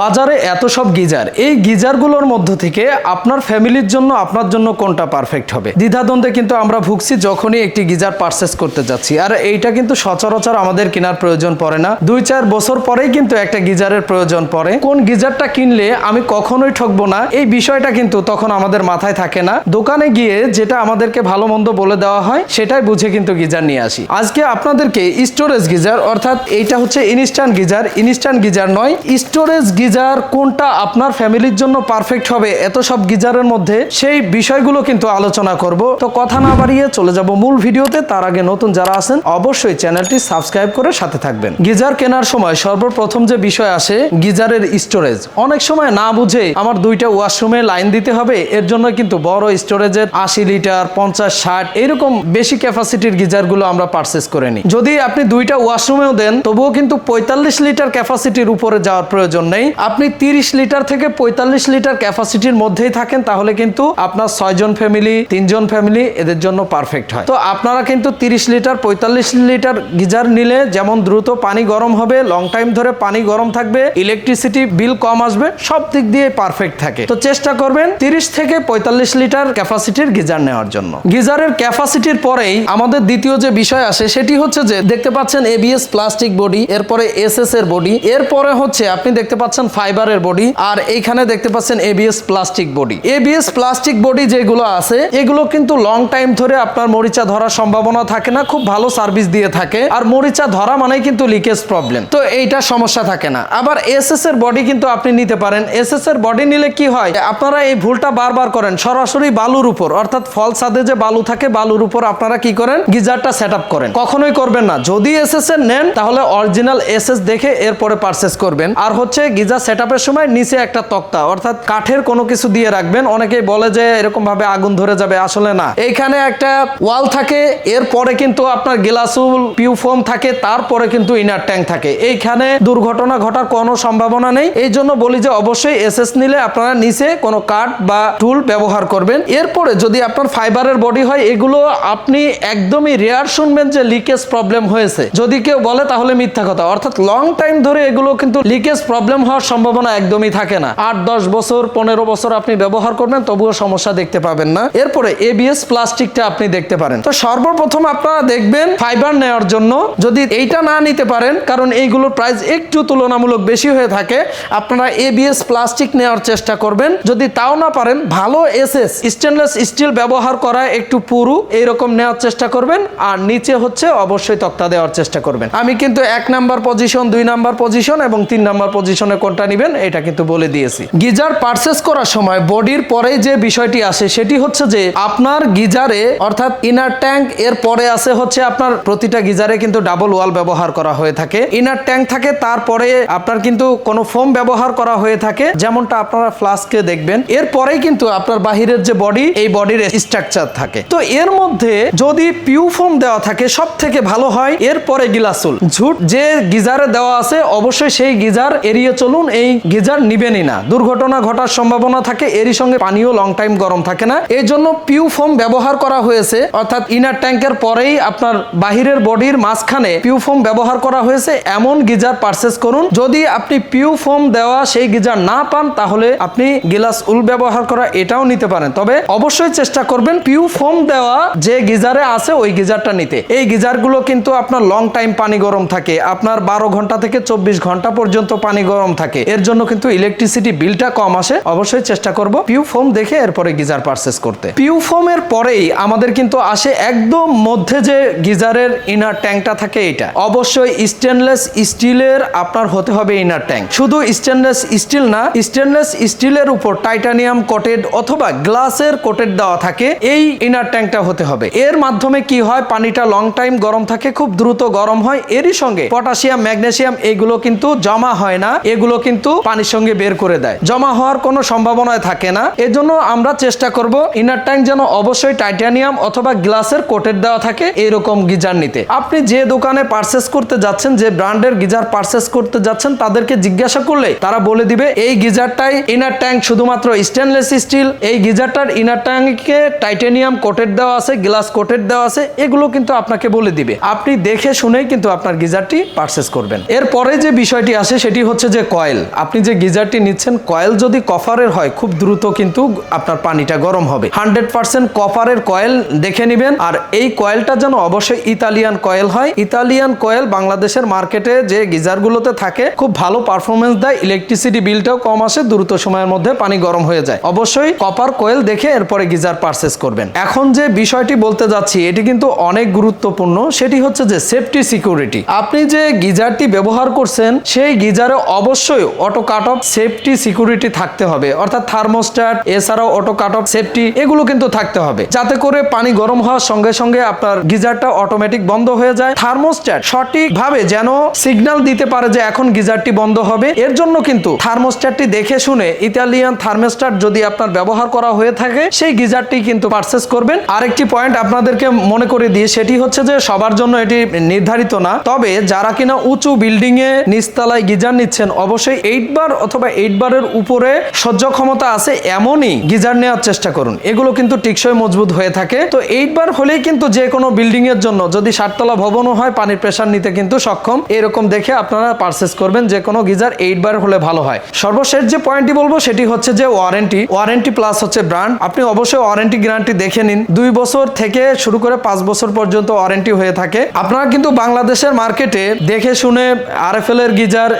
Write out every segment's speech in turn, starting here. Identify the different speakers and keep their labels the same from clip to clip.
Speaker 1: বাজারে এত সব গিজার। এই গিজারগুলোর মধ্য থেকে আপনার ফ্যামিলির জন্য আপনার জন্য কোনটা পারফেক্ট হবে? দ্বিধাদ্বন্দ্বে কিন্তু আমরা ভুগছি যখনই একটি গিজার পারচেস করতে যাচ্ছি। আর এইটা কিন্তু সচরাচর আমাদের কেনার প্রয়োজন পড়ে না। দুই চার বছর পরেই কিন্তু একটা গিজারের প্রয়োজন পড়ে। কোন গিজারটা কিনলে আমি কখনোই ঠকবো না? এই বিষয়টা কিন্তু তখন আমাদের মাথায় থাকে না। দোকানে গিয়ে যেটা আমাদেরকে ভালো মন্দ বলে দেওয়া হয়, সেটাই বুঝে কিন্তু গিজার নিয়ে আসি। আজকে আপনাদেরকে স্টোরেজ গিজার, অর্থাৎ এইটা হচ্ছে ইনস্ট্যান্ট গিজার। ইনস্ট্যান্ট গিজার নয় স্টোরেজ গিজার কোনটা আপনার ফ্যামিলির জন্য পারফেক্ট হবে, এত সব গিজারের মধ্যে, সেই বিষয়গুলো কিন্তু আলোচনা করব। তো কথা না বাড়িয়ে চলে যাব মূল ভিডিওতে, তার আগে নতুন যারা আছেন, অবশ্যই চ্যানেলটি সাবস্ক্রাইব করে সাথে থাকবেন। গিজার কেনার সময় সর্বপ্রথম যে বিষয় আসে, গিজারের স্টোরেজ অনেক সময় না বুঝে আমার দুইটা ওয়াশরুমে লাইন দিতে হবে, এর জন্য কিন্তু বড় স্টোরেজের আশি লিটার, পঞ্চাশ, ষাট, এরকম বেশি ক্যাপাসিটির গিজারগুলো আমরা পারচেস করে নিই। যদি আপনি দুইটা ওয়াশরুমেও দেন, তবুও কিন্তু পঁয়তাল্লিশ লিটার ক্যাপাসিটির উপরে যাওয়ার প্রয়োজন নেই। আপনি তিরিশ লিটার থেকে পঁয়তাল্লিশ লিটার ক্যাপাসিটির মধ্যেই থাকেন, তাহলে কিন্তু আপনার ছয়জন ফ্যামিলি, তিনজন ফ্যামিলি এদের জন্য পারফেক্ট হয়। তো আপনারা কিন্তু তিরিশ লিটার, পঁয়তাল্লিশ লিটার গিজার নিলে যেমন দ্রুত পানি গরম হবে লং টাইম ধরে পানি গরম থাকবে ইলেকট্রিসিটি বিল কম আসবে, সব দিক দিয়ে পারফেক্ট থাকে। তো চেষ্টা করবেন তিরিশ থেকে পঁয়তাল্লিশ লিটার ক্যাপাসিটির গিজার নেওয়ার জন্য। গিজারের ক্যাপাসিটির পরেই আমাদের দ্বিতীয় যে বিষয় আসে, সেটি হচ্ছে যে, দেখতে পাচ্ছেন এবিএস প্লাস্টিক বডি এরপরে এসএস এর বডি এরপরে হচ্ছে, আপনি দেখতে পাচ্ছেন ফাইবারের বডি, আর এইখানে দেখতে পাচ্ছেন ABS plastic body ABS plastic body যেগুলো আছে, এগুলো কিন্তু লং টাইম ধরে আপনার মরিচা ধরার সম্ভাবনা থাকে না, খুব ভালো সার্ভিস দিয়ে থাকে। আর মরিচা ধরা মানেই কিন্তু লিকেজ প্রবলেম তো এইটা সমস্যা থাকে না। আবার এসএস এর বডি কিন্তু আপনি নিতে পারেন। এসএস এর বডি নিলে কি হয়, আপনারা এই ভুলটা বারবার করেন, সরাসরি বালুর উপর, অর্থাৎ ফল সাদে যে বালু থাকে, বালুর উপর আপনারা কি করেন, গিজারটা সেট আপ করেন। কখনোই করবেন না। যদি এসএস এর নেন, তাহলে অরিজিনাল এসএস দেখে এরপরে পারচেস করবেন। আর হচ্ছে গিজার সেট সময় নিচে একটা তক্তা, অর্থাৎ কাঠের কোনো কিছু দিয়ে রাখবেন। অনেকেই বলে যে এরকম ভাবে আগুন ধরে যাবে, আসলে না। এইখানে একটা ওয়াল থাকে, এরপরে কিন্তু আপনার গ্লাসুল পিউফোম থাকে, তারপরে কিন্তু ইনার ট্যাঙ্ক থাকে। এইখানে দুর্ঘটনা ঘটার কোনো সম্ভাবনা নেই। এই জন্য বলি যে অবশ্যই এসএস নিলে আপনারা নিচে কোনো কাঠ বা টুল ব্যবহার করবেন। এরপরে যদি আপনার ফাইবারের বডি হয়, এগুলো আপনি একদমই রেয়ার শুনবেন যে লিকেজ প্রবলেম হয়েছে। যদি কেউ বলে তাহলে মিথ্যা কথা। অর্থাৎ লং টাইম ধরে এগুলো কিন্তু লিকেজ প্রবলেম হওয়ার সম্ভাবনা একদমই থাকে না। আট, দশ বছর, পনেরো বছর আপনি ব্যবহার করবেন, তবুও সমস্যা দেখতে পাবেন না। এরপরে এবিএস প্লাস্টিকটা আপনি দেখতে পারেন। তো সর্বপ্রথম আপনারা দেখবেন ফাইবার নেওয়ার জন্য। যদি এইটা না নিতে পারেন, কারণ এইগুলোর প্রাইস একটু তুলনামূলক বেশি হয়ে থাকে, আপনারা এবিএস প্লাস্টিক নেওয়ার চেষ্টা করবেন। যদি তাও না পারেন, ভালো এসএস স্টেনলেস স্টিল ব্যবহার করা একটু পুরু, এইরকম নেওয়ার চেষ্টা করবেন। আর নিচে হচ্ছে অবশ্যই তক্তা দেওয়ার চেষ্টা করবেন। আমি কিন্তু এক নাম্বার পজিশন দুই নাম্বার পজিশন এবং তিন নাম্বার পজিশনে কোনটা নেবেন, এটা কিন্তু বলে দিয়েছি। গিজার পারচেস করার সময় বডির পরে যে বিষয়টি আসে, সেটি হচ্ছে যে আপনার গিজারে, অর্থাৎ ইনার ট্যাঙ্ক এর পরে আছে হচ্ছে আপনার প্রতিটা গিজারে কিন্তু ডাবল ওয়াল ব্যবহার করা হয়ে থাকে। ইনার ট্যাঙ্ক থাকে, তারপরে আপনার কিন্তু কোনো ফোম ব্যবহার করা হয়ে থাকে, যেমনটা আপনারা ফ্লাস্কে দেখবেন। এরপরেই কিন্তু আপনার বাহিরের যে বডি এই বডির স্ট্রাকচার থাকে। তো এর মধ্যে যদি পিউ ফোম দেওয়া থাকে সব থেকে ভালো হয়, এরপরে গিলাসুল ঝুট যে গিজারে দেওয়া আছে, অবশ্যই সেই গিজার এড়িয়ে চলুন। এই গিজার নিবেনই না। দুর্ঘটনা ঘটার সম্ভাবনা থাকে, এরই সঙ্গে পানিও লং টাইম গরম থাকে না। এই জন্য পিউ ফোম ব্যবহার করা হয়েছে, অর্থাৎ ইনার ট্যাঙ্কের পরেই আপনার বাহিরের বডির মাঝখানে পিউ ফোম ব্যবহার করা হয়েছে, এমন গিজার পারচেস করুন। যদি আপনি পিউ ফোম দেওয়া সেই গিজার না পান, তাহলে আপনি গিলাস উল ব্যবহার করা এটাও নিতে পারেন। তবে অবশ্যই চেষ্টা করবেন পিউ ফোম দেওয়া যে গিজারে আছে, ওই গিজারটা নিতে। এই গিজারগুলো কিন্তু আপনার লং টাইম পানি গরম থাকে। আপনার বারো ঘণ্টা থেকে চব্বিশ ঘণ্টা পর্যন্ত পানি গরম থাকে। এর জন্য কিন্তু ইলেকট্রিসিটি বিলটা কম আসে। অবশ্যই চেষ্টা করব পিউ ফোম দেখে এরপরে গিজার পারচেস করতে। পিউ ফোমের পরেই আমাদের কিন্তু আসে একদম মধ্যে যে গিজারের ইনার ট্যাঙ্কটা থাকে এটা। অবশ্যই স্টেনলেস স্টিলের আপনার হতে হবে ইনার ট্যাঙ্ক শুধু স্টেনলেস স্টিল না স্টেনলেস স্টিলের উপর টাইটানিয়াম কোটেড অথবা গ্লাসের কোটেড দেওয়া থাকে, এই ইনার ট্যাঙ্কটা হতে হবে। এর মাধ্যমে কি হয়? পানিটা লং টাইম গরম থাকে, খুব দ্রুত গরম হয়। এরই সঙ্গে পটাশিয়াম ম্যাগনেসিয়াম এগুলো কিন্তু জমা হয় না। এগুলো কিন্তু পানির সঙ্গে বের করে দেয়। জমা হওয়ার কোনো সম্ভাবনায় থাকে না। এজন্য আমরা চেষ্টা করব ইনার ট্যাঙ্ক যেন অবশ্যই টাইটানিয়াম অথবা গ্লাসের কোটেড দেওয়া থাকে এরকম গিজার নিতে। আপনি যে দোকানে পারচেস করতে যাচ্ছেন, যে ব্র্যান্ডের গিজার পারচেস করতে যাচ্ছেন, তাদেরকে জিজ্ঞাসা করলে তারা বলে দিবে, এই গিজারটাই ইনার ট্যাঙ্ক শুধুমাত্র স্টেনলেস স্টিল এই গিজারটার ইনার ট্যাঙ্কে টাইটানিয়াম কোটেড দেওয়া আছে গ্লাস কোটেড দেওয়া আছে, এগুলো কিন্তু আপনাকে বলে দিবে। আপনি দেখে শুনেই কিন্তু আপনার গিজারটি পারচেস করবেন। এরপরে যে বিষয়টি আসে, সেটি হচ্ছে যে কয়েল। কয়েল। আপনি যে গিজারটি নিচ্ছেন, কয়েল যদি কপারের হয়, খুব দ্রুত কিন্তু আপনার পানিটা গরম হবে। হান্ড্রেড পার্সেন্ট কপারের কয়েল দেখে নেবেন। আর এই কয়েলটা যেন অবশ্যই ইতালিয়ান কয়েল হয়। ইতালিয়ান কয়েল বাংলাদেশের মার্কেটে যে গিজারগুলোতে থাকে, খুব ভালো পারফরমেন্স দেয়। ইলেকট্রিসিটি বিলটাও কম আসে, দ্রুত সময়ের মধ্যে পানি গরম হয়ে যায়। অবশ্যই কপার কয়েল দেখে এরপরে গিজার পারচেস করবেন। এখন যে বিষয়টি বলতে যাচ্ছি, এটি কিন্তু অনেক গুরুত্বপূর্ণ। সেটি হচ্ছে যে সেফটি সিকিউরিটি। আপনি যে গিজারটি ব্যবহার করছেন, সেই গিজারে অবশ্যই auto cut off safety security থাকতে হবে। অর্থাৎ থার্মোস্ট্যাট এছাড়াও অটো কাট অফ সেফটি এগুলো কিন্তু থাকতে হবে। যাতে করে পানি গরম হওয়ার সঙ্গে সঙ্গে আপনার গিজারটা অটোমেটিক বন্ধ হয়ে যায়। থার্মোস্ট্যাট সঠিকভাবে যেন সিগন্যাল দিতে পারে যে এখন গিজারটি বন্ধ হবে। এর জন্য কিন্তু থার্মোস্ট্যাটটি দেখে শুনে ইতালিয়ান থার্মোস্ট্যাট যদি আপনার ব্যবহার করা হয়ে থাকে, সেই গিজারটি কিন্তু পারচেস করবেন। আরেকটি পয়েন্ট আপনাদেরকে মনে করে দিয়ে সেটি হচ্ছে যে সবার জন্য এটি নির্ধারিত না। তবে যারা কিনা উঁচু বিল্ডিং এ নিচতলায় গিজার নিচ্ছেন, অবশ্যই এইট বার অথবা এইট বারের উপরে সহ্য ক্ষমতা আছে এমনই গিজার নেওয়ার চেষ্টা করুন। এগুলো কিন্তু টিকসই মজবুত হয়ে থাকে। তো এইট বার হলেই কিন্তু যে কোনো বিল্ডিং এর জন্য যদি ষাটতলা ভবনও হয়, পানির প্রেশার নিতে কিন্তু সক্ষম। এরকম দেখে আপনারা পারচেস করবেন যে কোনো গিজার এইট বার হলে ভালো হয়। সর্বশেষ যে পয়েন্টটি বলব, সেটি হচ্ছে যে ওয়ারেন্টি ওয়ারেন্টি প্লাস হচ্ছে ব্র্যান্ড আপনি অবশ্যই ওয়ারেন্টি গ্যারান্টি দেখে নিন। দুই বছর থেকে শুরু করে পাঁচ বছর পর্যন্ত ওয়ারেন্টি হয়ে থাকে। আপনারা কিন্তু বাংলাদেশের মার্কেটে দেখে শুনে আরএফএল এর গিজার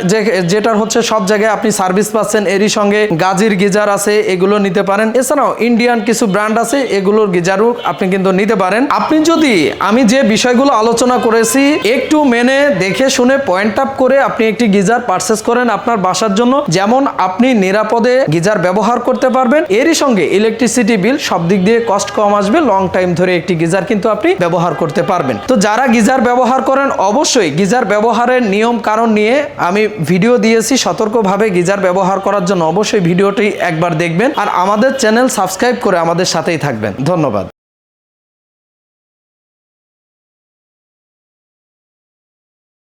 Speaker 1: যেটার হচ্ছে সব জায়গায় আপনি সার্ভিস পাচ্ছেন, এরই সঙ্গে গাজির গিজার আছে, এগুলো নিতে পারেন। এছাড়াও ইন্ডিয়ান কিছু ব্র্যান্ড আছে, এগুলোর গিজারও আপনি কিন্তু নিতে পারেন। আপনি যদি, আমি যে বিষয়গুলো আলোচনা করেছি, একটু মেনে দেখে শুনে পয়েন্ট আপ করে আপনি একটি গিজার পারচেস করেন আপনার বাসার জন্য, যেমন আপনি নিরাপদে গিজার ব্যবহার করতে পারবেন, এরই সঙ্গে ইলেকট্রিসিটি বিল সব দিক দিয়ে কস্ট কম আসবে লং টাইম ধরে একটি গিজার কিন্তু আপনি ব্যবহার করতে পারবেন। তো যারা গিজার ব্যবহার করেন, অবশ্যই গিজার ব্যবহারের নিয়ম কারণ নিয়ে আমি ভিডিও দিয়েছি সতর্কভাবে গিজার ব্যবহার করার জন্য অবশ্যই ভিডিওটি একবার দেখবেন আর আমাদের চ্যানেল সাবস্ক্রাইব করে আমাদের সাথেই থাকবেন। ধন্যবাদ।